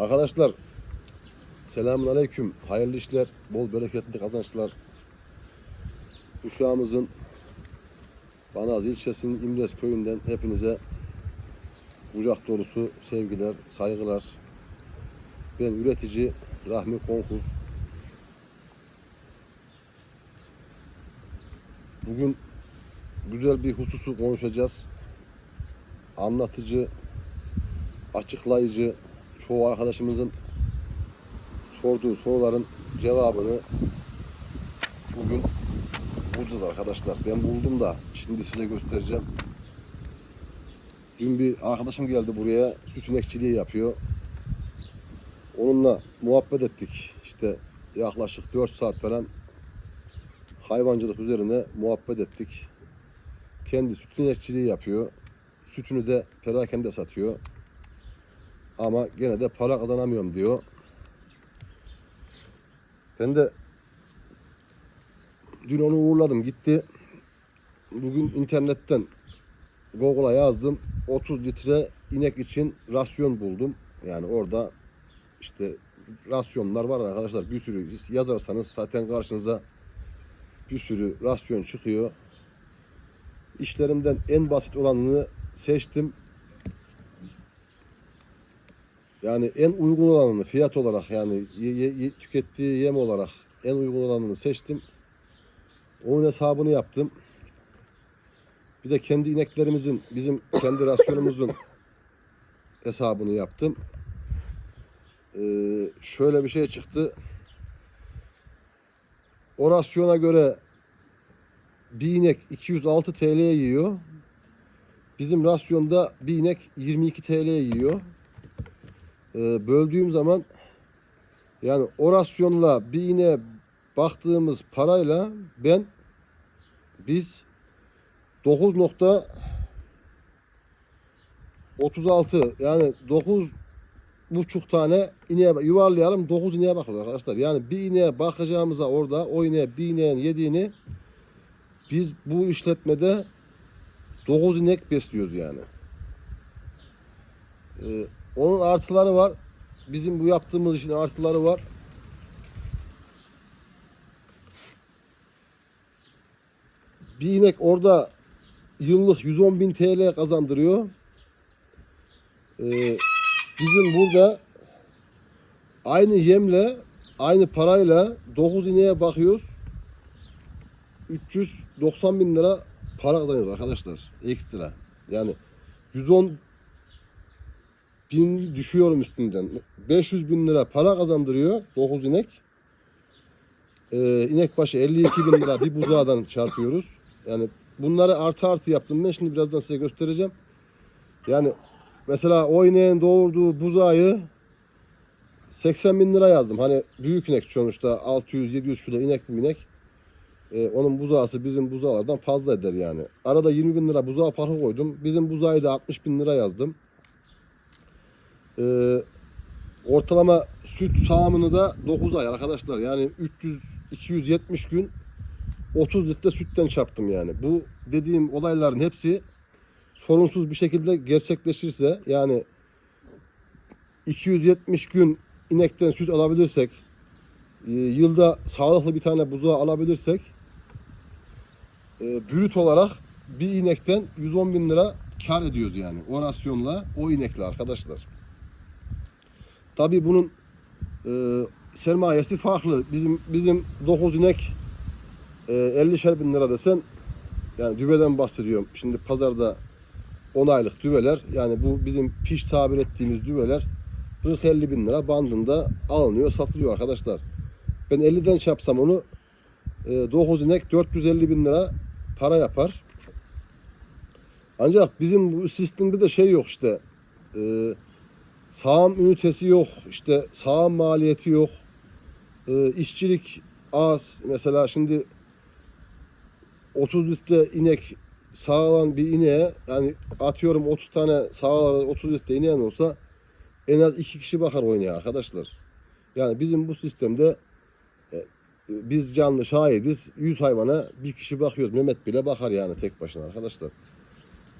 Arkadaşlar selamun aleyküm. Hayırlı işler, bol bereketli kazançlar. Uşağımızın Banaz ilçesinin İmres köyünden hepinize kucak dolusu sevgiler, saygılar. Ben üretici Rahmi Konkur. Bugün güzel bir hususu konuşacağız. Anlatıcı, açıklayıcı, çoğu arkadaşımızın sorduğu soruların cevabını bugün bulacağız arkadaşlar. Ben buldum da şimdi size göstereceğim. Dün bir arkadaşım geldi buraya süt inekçiliği yapıyor. Onunla muhabbet ettik. İşte yaklaşık 4 saat falan hayvancılık üzerine muhabbet ettik. Kendi süt inekçiliği yapıyor. Sütünü de perakende satıyor. Ama gene de para kazanamıyorum diyor. Ben de dün onu uğurladım gitti. Bugün internetten Google'a yazdım. 30 litre inek için rasyon buldum. Yani orada işte rasyonlar var arkadaşlar. Bir sürü yazarsanız zaten karşınıza bir sürü rasyon çıkıyor. İşlerinden en basit olanını seçtim. Yani en uygun olanını fiyat olarak yani ye- ye- ye- tükettiği yem olarak en uygun olanını seçtim. Onun hesabını yaptım. Bir de kendi ineklerimizin, bizim kendi rasyonumuzun hesabını yaptım. Ee, şöyle bir şey çıktı. O rasyona göre bir inek 206 TL yiyor. Bizim rasyonda bir inek 22 TL yiyor. Ee, böldüğüm zaman yani o rasyonla bir ineğe baktığımız parayla ben biz 9.36 yani 9 buçuk tane ineğe yuvarlayalım 9 ineğe bakıyoruz arkadaşlar. Yani bir ineğe bakacağımıza orada o ineğe bir ineğin yediğini biz bu işletmede 9 inek besliyoruz yani. Ee, onun artıları var. Bizim bu yaptığımız işin artıları var. Bir inek orada yıllık 110 bin TL kazandırıyor. Ee, bizim burada aynı yemle aynı parayla 9 ineğe bakıyoruz. 390 bin lira para kazanıyoruz arkadaşlar. Ekstra. Yani 110 bin düşüyorum üstünden. 500 bin lira para kazandırıyor 9 inek. Ee, inek başı 52 bin lira bir buzağdan çarpıyoruz. Yani bunları artı artı yaptım ben. Şimdi birazdan size göstereceğim. Yani mesela o ineğin doğurduğu buzağı 80 bin lira yazdım. Hani büyük inek sonuçta 600-700 kilo inek bir inek. Ee, onun buzağısı bizim buzağlardan fazla eder yani. Arada 20 bin lira buzağı farkı koydum. Bizim buzağı da 60 bin lira yazdım. Ee, ortalama süt sağımını da 9 ay arkadaşlar. Yani 300 270 gün 30 litre sütten çarptım yani. Bu dediğim olayların hepsi sorunsuz bir şekilde gerçekleşirse yani 270 gün inekten süt alabilirsek e, yılda sağlıklı bir tane buzağı alabilirsek e, brüt olarak bir inekten 110 bin lira kar ediyoruz yani. O rasyonla o inekle arkadaşlar. Tabi bunun e, sermayesi farklı. Bizim bizim 9 inek e, 50'şer bin lira desen yani düveden bahsediyorum. Şimdi pazarda 10 aylık düveler yani bu bizim piş tabir ettiğimiz düveler 40-50 bin lira bandında alınıyor satılıyor arkadaşlar. Ben 50'den çarpsam onu e, 9 inek 450 bin lira para yapar. Ancak bizim bu sistemde de şey yok işte. E, sağım ünitesi yok. işte sağım maliyeti yok. E, işçilik az. Mesela şimdi 30 litre inek sağılan bir ineğe yani atıyorum 30 tane sağlar 30 litre ineğin olsa en az iki kişi bakar oynaya arkadaşlar. Yani bizim bu sistemde e, biz canlı şahidiz. 100 hayvana bir kişi bakıyoruz. Mehmet bile bakar yani tek başına arkadaşlar.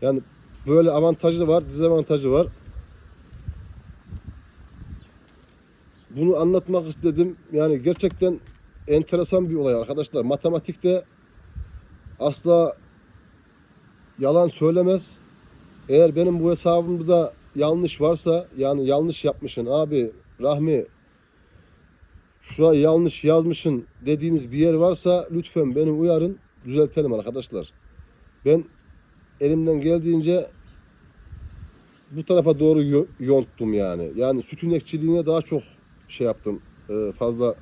Yani böyle avantajı var, dezavantajı var. Bunu anlatmak istedim. Yani gerçekten enteresan bir olay arkadaşlar. Matematikte asla yalan söylemez. Eğer benim bu hesabımda yanlış varsa yani yanlış yapmışsın abi Rahmi şurayı yanlış yazmışsın dediğiniz bir yer varsa lütfen beni uyarın düzeltelim arkadaşlar. Ben elimden geldiğince bu tarafa doğru yo- yonttum yani. Yani süt inekçiliğine daha çok şey yaptım. e, fazla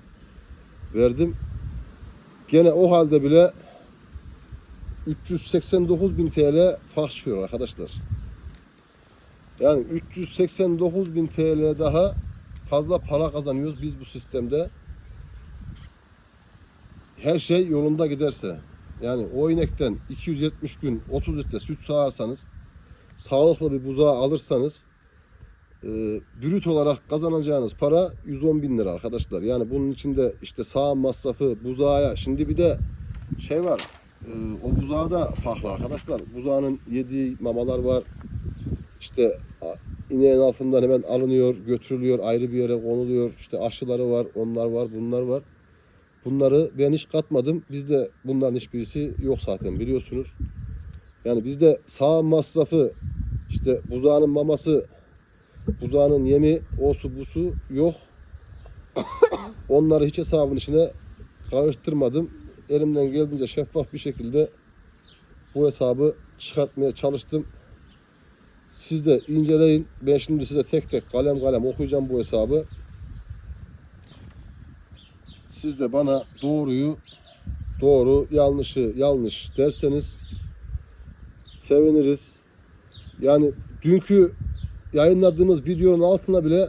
verdim. Gene o halde bile 389 bin TL fark çıkıyor arkadaşlar. Yani 389 bin TL daha fazla para kazanıyoruz biz bu sistemde. Her şey yolunda giderse. Yani o inekten 270 gün 30 litre süt sağarsanız sağlıklı bir buzağı alırsanız e, brüt olarak kazanacağınız para 110 bin lira arkadaşlar. Yani bunun içinde işte sağım masrafı, buzağa şimdi bir de şey var. e, o buzağı da farklı arkadaşlar. Buzağının yediği mamalar var. İşte ineğin altından hemen alınıyor, götürülüyor, ayrı bir yere konuluyor. İşte aşıları var, onlar var, bunlar var. Bunları ben hiç katmadım. Bizde bunların hiçbirisi yok zaten biliyorsunuz. Yani bizde sağım masrafı, işte buzağının maması, buzağının yemi, o su bu su yok. Onları hiç hesabın içine karıştırmadım. Elimden geldiğince şeffaf bir şekilde bu hesabı çıkartmaya çalıştım. Siz de inceleyin. Ben şimdi size tek tek kalem kalem okuyacağım bu hesabı. Siz de bana doğruyu doğru, yanlışı yanlış derseniz seviniriz. Yani dünkü yayınladığımız videonun altına bile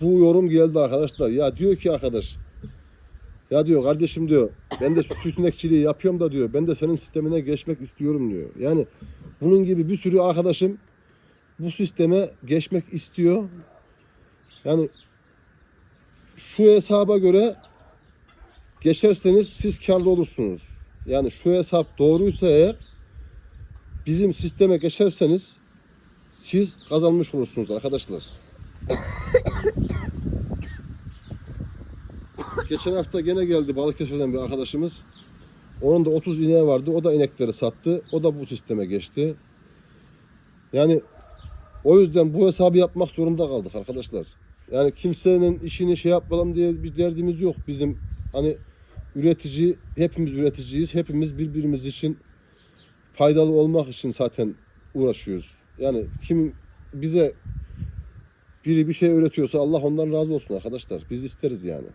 bu yorum geldi arkadaşlar. Ya diyor ki arkadaş ya diyor kardeşim diyor ben de süt inekçiliği yapıyorum da diyor ben de senin sistemine geçmek istiyorum diyor. Yani bunun gibi bir sürü arkadaşım bu sisteme geçmek istiyor. Yani şu hesaba göre geçerseniz siz karlı olursunuz. Yani şu hesap doğruysa eğer bizim sisteme geçerseniz siz kazanmış olursunuz arkadaşlar. Geçen hafta gene geldi Balıkesir'den bir arkadaşımız. Onun da 30 ineği vardı. O da inekleri sattı. O da bu sisteme geçti. Yani o yüzden bu hesabı yapmak zorunda kaldık arkadaşlar. Yani kimsenin işini şey yapalım diye bir derdimiz yok. Bizim hani üretici, hepimiz üreticiyiz. Hepimiz birbirimiz için faydalı olmak için zaten uğraşıyoruz. Yani kim bize biri bir şey öğretiyorsa Allah ondan razı olsun arkadaşlar. Biz isteriz yani.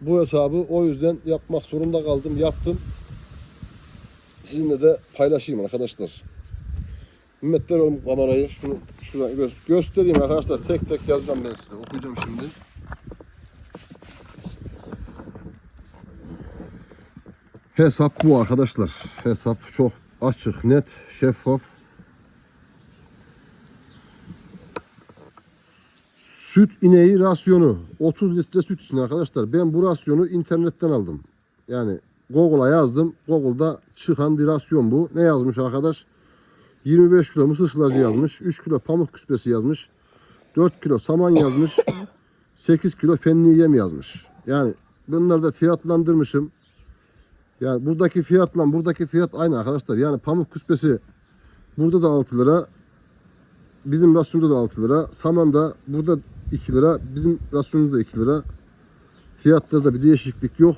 Bu hesabı o yüzden yapmak zorunda kaldım. Yaptım. Sizinle de paylaşayım arkadaşlar. Ver oğlum kamerayı. Şunu şuradan gö- göstereyim arkadaşlar. Tek tek yazacağım ben size. Okuyacağım şimdi. Hesap bu arkadaşlar. Hesap çok açık, net, şeffaf. Süt ineği rasyonu 30 litre süt için arkadaşlar. Ben bu rasyonu internetten aldım. Yani Google'a yazdım. Google'da çıkan bir rasyon bu. Ne yazmış arkadaş? 25 kilo mısır sılacı yazmış. 3 kilo pamuk küspesi yazmış. 4 kilo saman yazmış. 8 kilo fenli yem yazmış. Yani bunları da fiyatlandırmışım. Yani buradaki fiyatla buradaki fiyat aynı arkadaşlar. Yani pamuk küspesi burada da 6 lira. Bizim rasyonda da 6 lira. Saman da burada 2 lira. Bizim rasyonda da 2 lira. Fiyatlarda bir değişiklik yok.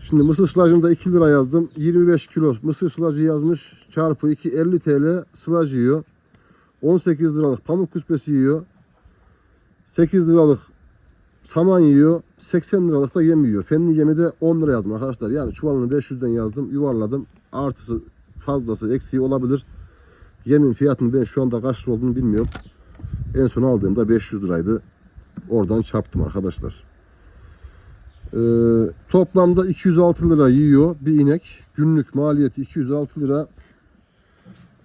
Şimdi mısır sılacında 2 lira yazdım. 25 kilo mısır sılacı yazmış. Çarpı 2 50 TL sılacı yiyor. 18 liralık pamuk küspesi yiyor. 8 liralık saman yiyor. 80 liralık da yem yiyor. Fenli yemi de 10 lira yazdım arkadaşlar. Yani çuvalını 500'den yazdım. Yuvarladım. Artısı fazlası eksiği olabilir. Yemin fiyatını ben şu anda kaç lira olduğunu bilmiyorum. En son aldığımda 500 liraydı. Oradan çarptım arkadaşlar. Ee, toplamda 206 lira yiyor bir inek. Günlük maliyeti 206 lira.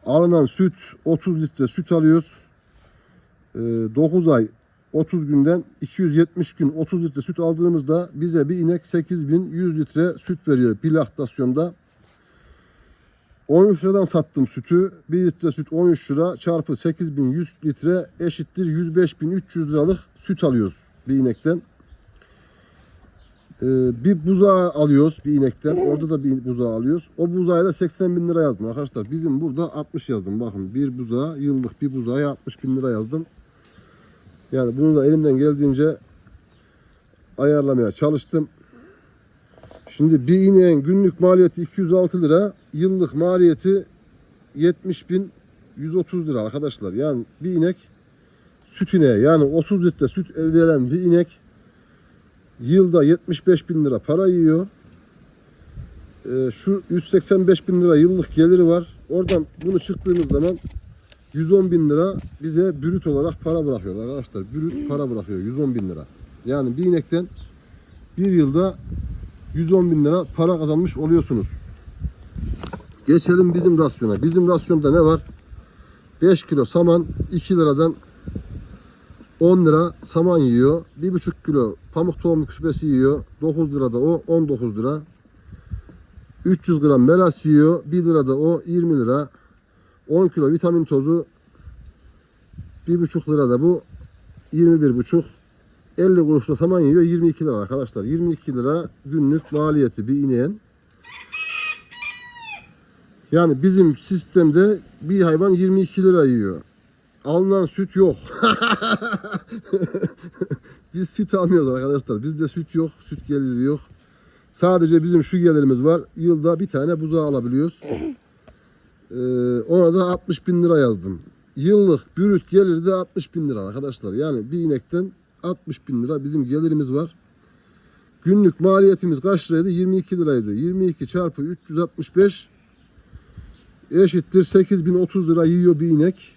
Alınan süt 30 litre süt alıyoruz. Ee, 9 ay 30 günden 270 gün 30 litre süt aldığımızda bize bir inek 8100 litre süt veriyor bir laktasyonda. 13 liradan sattım sütü. 1 litre süt 13 lira çarpı 8100 litre eşittir 105300 liralık süt alıyoruz bir inekten. Ee, bir buzağı alıyoruz bir inekten. Orada da bir buzağı alıyoruz. O buzağı da 80 bin lira yazdım arkadaşlar. Bizim burada 60 yazdım. Bakın bir buzağı yıllık bir buzağı 60 bin lira yazdım. Yani bunu da elimden geldiğince ayarlamaya çalıştım. Şimdi bir ineğin günlük maliyeti 206 lira, yıllık maliyeti 70 bin 130 lira arkadaşlar. Yani bir inek süt ineği yani 30 litre süt veren bir inek yılda 75 bin lira para yiyor. Ee, şu 185 bin lira yıllık geliri var. Oradan bunu çıktığımız zaman 110 bin lira bize brüt olarak para bırakıyor arkadaşlar. Brüt para bırakıyor 110 bin lira. Yani bir inekten bir yılda 110 bin lira para kazanmış oluyorsunuz. Geçelim bizim rasyona. Bizim rasyonda ne var? 5 kilo saman 2 liradan 10 lira saman yiyor. 1,5 kilo pamuk tohumlu küspesi yiyor. 9 lirada o 19 lira. 300 gram melas yiyor. 1 lirada o 20 lira. 10 kilo vitamin tozu 1,5 lirada bu 21,5 50 kuruşla saman yiyor 22 lira arkadaşlar. 22 lira günlük maliyeti bir ineğin. Yani bizim sistemde bir hayvan 22 lira yiyor. Alınan süt yok. Biz süt almıyoruz arkadaşlar. Bizde süt yok, süt geliri yok. Sadece bizim şu gelirimiz var. Yılda bir tane buzağı alabiliyoruz. Ee, ona da 60 bin lira yazdım. Yıllık bürüt geliri de 60 bin lira arkadaşlar. Yani bir inekten 60 bin lira bizim gelirimiz var. Günlük maliyetimiz kaç liraydı? 22 liraydı. 22 çarpı 365 eşittir 8030 lira yiyor bir inek.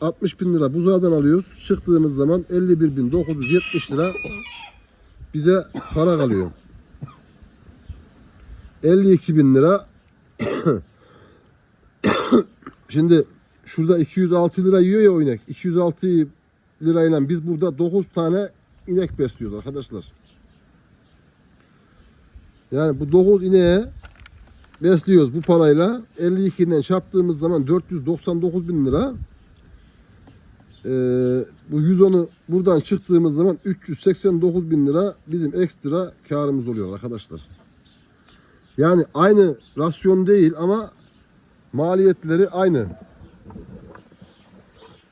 60 bin lira buzağdan alıyoruz. Çıktığımız zaman 51.970 lira bize para kalıyor. 52 bin lira Şimdi şurada 206 lira yiyor ya o inek. 206 lirayla biz burada 9 tane inek besliyoruz arkadaşlar. Yani bu 9 ineğe besliyoruz bu parayla. 52'den çarptığımız zaman 499 bin lira. Ee, bu 110'u buradan çıktığımız zaman 389 bin lira bizim ekstra karımız oluyor arkadaşlar. Yani aynı rasyon değil ama maliyetleri aynı.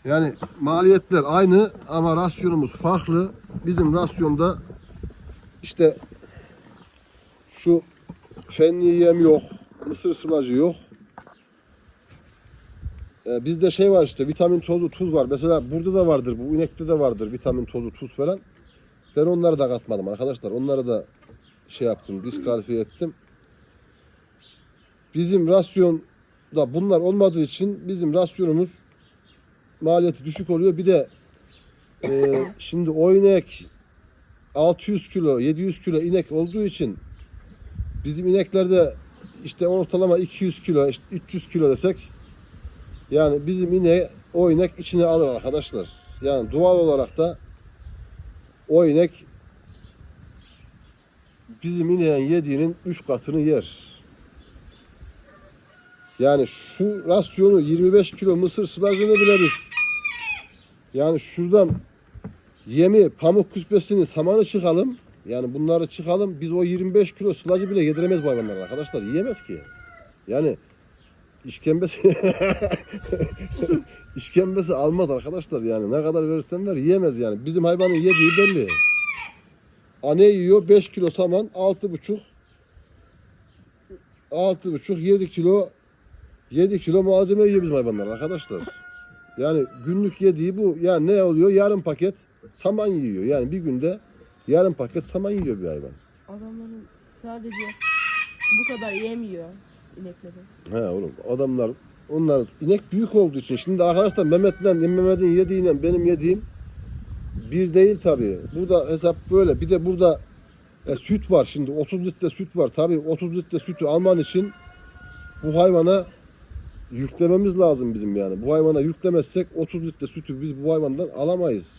Yani maliyetler aynı ama rasyonumuz farklı. Bizim rasyonda işte şu fenli yem yok, mısır sılacı yok. Ee, bizde şey var işte vitamin tozu, tuz var. Mesela burada da vardır, bu inekte de vardır vitamin tozu, tuz falan. Ben onları da katmadım arkadaşlar. Onları da şey yaptım, diskalifiye ettim. Bizim rasyonda bunlar olmadığı için bizim rasyonumuz maliyeti düşük oluyor. Bir de e, şimdi o inek 600 kilo, 700 kilo inek olduğu için bizim ineklerde işte ortalama 200 kilo, işte 300 kilo desek yani bizim ineği o inek içine alır arkadaşlar. Yani doğal olarak da o inek bizim ineğin yediğinin 3 katını yer. Yani şu rasyonu 25 kilo mısır sılacını bile biz yani şuradan yemi, pamuk küspesini, samanı çıkalım. Yani bunları çıkalım. Biz o 25 kilo sılacı bile yediremez bu hayvanlar arkadaşlar. Yiyemez ki. Yani işkembesi işkembesi almaz arkadaşlar yani. Ne kadar verirsen ver yiyemez yani. Bizim hayvanın yediği belli. Ane yiyor 5 kilo saman 6,5 6,5 7 kilo 7 kilo malzeme yiyor bizim hayvanlar arkadaşlar. Yani günlük yediği bu. Yani ne oluyor? Yarım paket saman yiyor. Yani bir günde yarım paket saman yiyor bir hayvan. Adamların sadece bu kadar yemiyor inekleri. He oğlum adamlar onlar inek büyük olduğu için şimdi arkadaşlar Mehmet'le Mehmet'in yediğiyle benim yediğim bir değil tabii. Burada hesap böyle. Bir de burada e, süt var şimdi 30 litre süt var. Tabii 30 litre sütü alman için bu hayvana yüklememiz lazım bizim yani. Bu hayvana yüklemezsek 30 litre sütü biz bu hayvandan alamayız.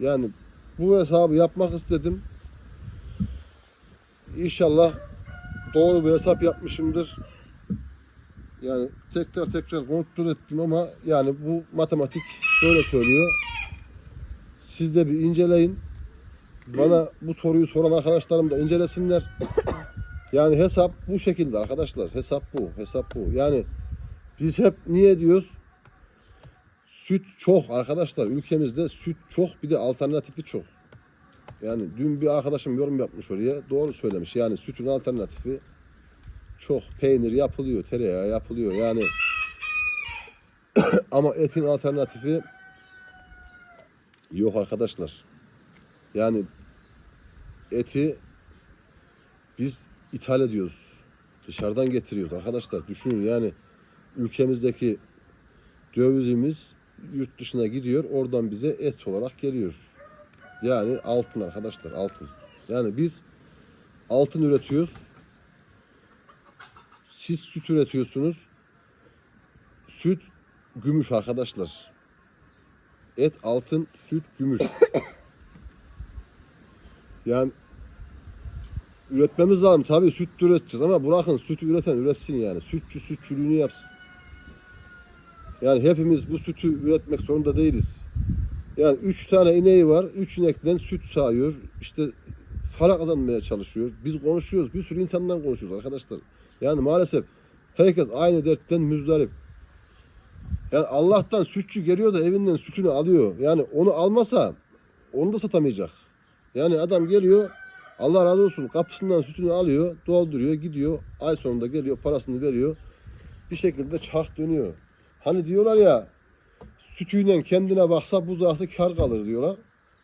Yani bu hesabı yapmak istedim. İnşallah doğru bir hesap yapmışımdır. Yani tekrar tekrar kontrol ettim ama yani bu matematik böyle söylüyor. Siz de bir inceleyin. Bana bu soruyu soran arkadaşlarım da incelesinler. Yani hesap bu şekilde arkadaşlar. Hesap bu. Hesap bu. Yani biz hep niye diyoruz? Süt çok arkadaşlar. Ülkemizde süt çok bir de alternatifi çok. Yani dün bir arkadaşım yorum yapmış oraya. Doğru söylemiş. Yani sütün alternatifi çok. Peynir yapılıyor, tereyağı yapılıyor. Yani ama etin alternatifi yok arkadaşlar. Yani eti biz ithal ediyoruz. Dışarıdan getiriyoruz arkadaşlar. Düşünün yani ülkemizdeki dövizimiz yurt dışına gidiyor. Oradan bize et olarak geliyor. Yani altın arkadaşlar altın. Yani biz altın üretiyoruz. Siz süt üretiyorsunuz. Süt gümüş arkadaşlar. Et altın, süt gümüş. yani üretmemiz lazım. Tabii süt üreteceğiz ama bırakın sütü üreten üretsin yani. Sütçü sütçülüğünü yapsın. Yani hepimiz bu sütü üretmek zorunda değiliz. Yani üç tane ineği var. Üç inekten süt sağıyor. İşte para kazanmaya çalışıyor. Biz konuşuyoruz. Bir sürü insandan konuşuyoruz arkadaşlar. Yani maalesef herkes aynı dertten müzdarip. Yani Allah'tan sütçü geliyor da evinden sütünü alıyor. Yani onu almasa onu da satamayacak. Yani adam geliyor Allah razı olsun kapısından sütünü alıyor, dolduruyor, gidiyor. Ay sonunda geliyor, parasını veriyor. Bir şekilde çark dönüyor. Hani diyorlar ya sütüyle kendine baksa buzağısı kar kalır diyorlar.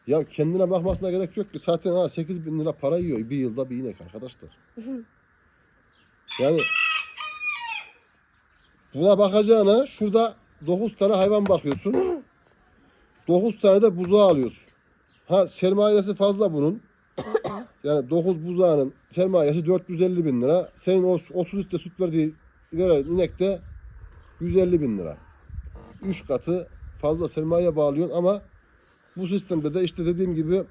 Ya kendine bakmasına gerek yok ki. Zaten ha 8 bin lira para yiyor bir yılda bir inek arkadaşlar. Yani buna bakacağına şurada 9 tane hayvan bakıyorsun. 9 tane de buzağı alıyorsun. Ha sermayesi fazla bunun. Yani 9 buzağının sermayesi 450 bin lira. Senin o 30 litre süt verdiği veren inek de 150 bin lira. 3 katı fazla sermaye bağlıyorsun ama bu sistemde de işte dediğim gibi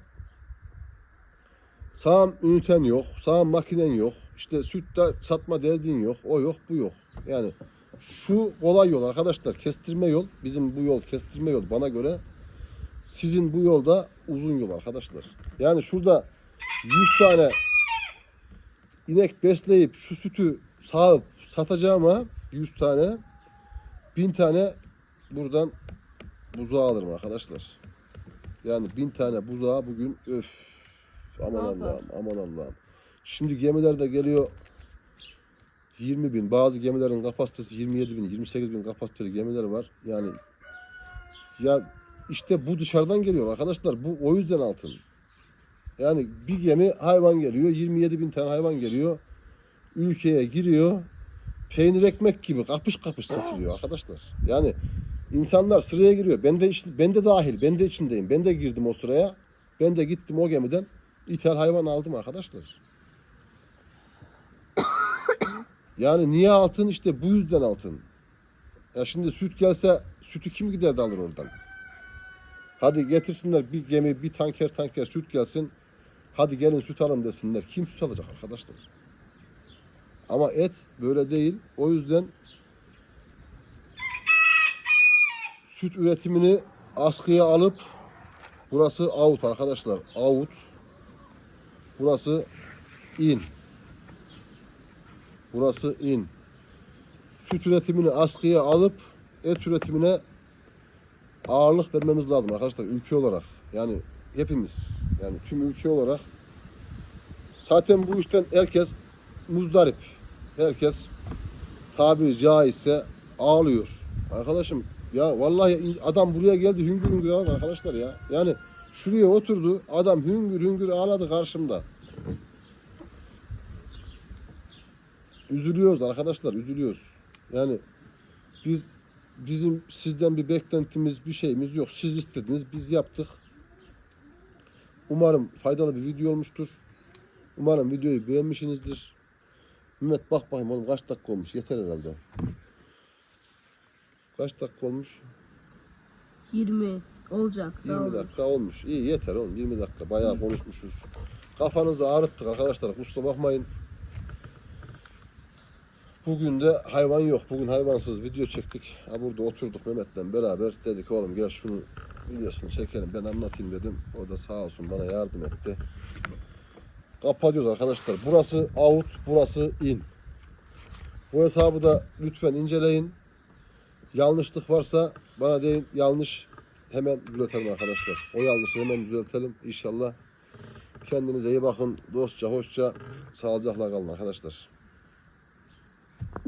sağım üniten yok, sağım makinen yok. İşte sütte satma derdin yok, o yok, bu yok. Yani şu kolay yol arkadaşlar, kestirme yol. Bizim bu yol kestirme yol bana göre. Sizin bu yolda uzun yol arkadaşlar. Yani şurada 100 tane inek besleyip şu sütü sağıp satacağıma 100 tane 1000 tane buradan buzağı alırım arkadaşlar. Yani 1000 tane buzağı bugün öf aman. Allah'ım aman Allah'ım. Şimdi gemiler de geliyor 20 bin. Bazı gemilerin kapasitesi 27 bin, 28 bin kapasiteli gemiler var. Yani ya işte bu dışarıdan geliyor arkadaşlar. Bu o yüzden altın. Yani bir gemi hayvan geliyor. 27 bin tane hayvan geliyor. Ülkeye giriyor. Peynir ekmek gibi kapış kapış satılıyor arkadaşlar. Yani insanlar sıraya giriyor. Ben de ben de dahil. Ben de içindeyim. Ben de girdim o sıraya. Ben de gittim o gemiden. ithal hayvan aldım arkadaşlar. Yani niye altın? İşte bu yüzden altın. Ya şimdi süt gelse sütü kim gider de alır oradan? Hadi getirsinler bir gemi, bir tanker tanker süt gelsin. Hadi gelin süt alın desinler. Kim süt alacak arkadaşlar? Ama et böyle değil. O yüzden süt üretimini askıya alıp burası out arkadaşlar. Out. Burası in. Burası in. Süt üretimini askıya alıp et üretimine ağırlık vermemiz lazım arkadaşlar ülke olarak. Yani hepimiz yani tüm ülke olarak zaten bu işten herkes muzdarip. Herkes tabiri caizse ağlıyor. Arkadaşım ya vallahi adam buraya geldi hüngür hüngür ağladı arkadaşlar ya. Yani şuraya oturdu adam hüngür hüngür ağladı karşımda. Üzülüyoruz arkadaşlar üzülüyoruz. Yani biz bizim sizden bir beklentimiz bir şeyimiz yok. Siz istediniz biz yaptık. Umarım faydalı bir video olmuştur. Umarım videoyu beğenmişsinizdir. Mehmet bak bakayım oğlum kaç dakika olmuş yeter herhalde. Kaç dakika olmuş? 20 olacak. daha 20 olur. dakika olmuş. İyi yeter oğlum 20 dakika bayağı konuşmuşuz. Kafanızı ağrıttık arkadaşlar kusura bakmayın. Bugün de hayvan yok. Bugün hayvansız video çektik. Ha burada oturduk Mehmet'le beraber. Dedik oğlum gel şunu videosunu çekelim. Ben anlatayım dedim. O da sağ olsun bana yardım etti. Kapatıyoruz arkadaşlar. Burası out, burası in. Bu hesabı da lütfen inceleyin. Yanlışlık varsa bana deyin yanlış hemen düzeltelim arkadaşlar. O yanlışı hemen düzeltelim inşallah. Kendinize iyi bakın. Dostça, hoşça, sağlıcakla kalın arkadaşlar.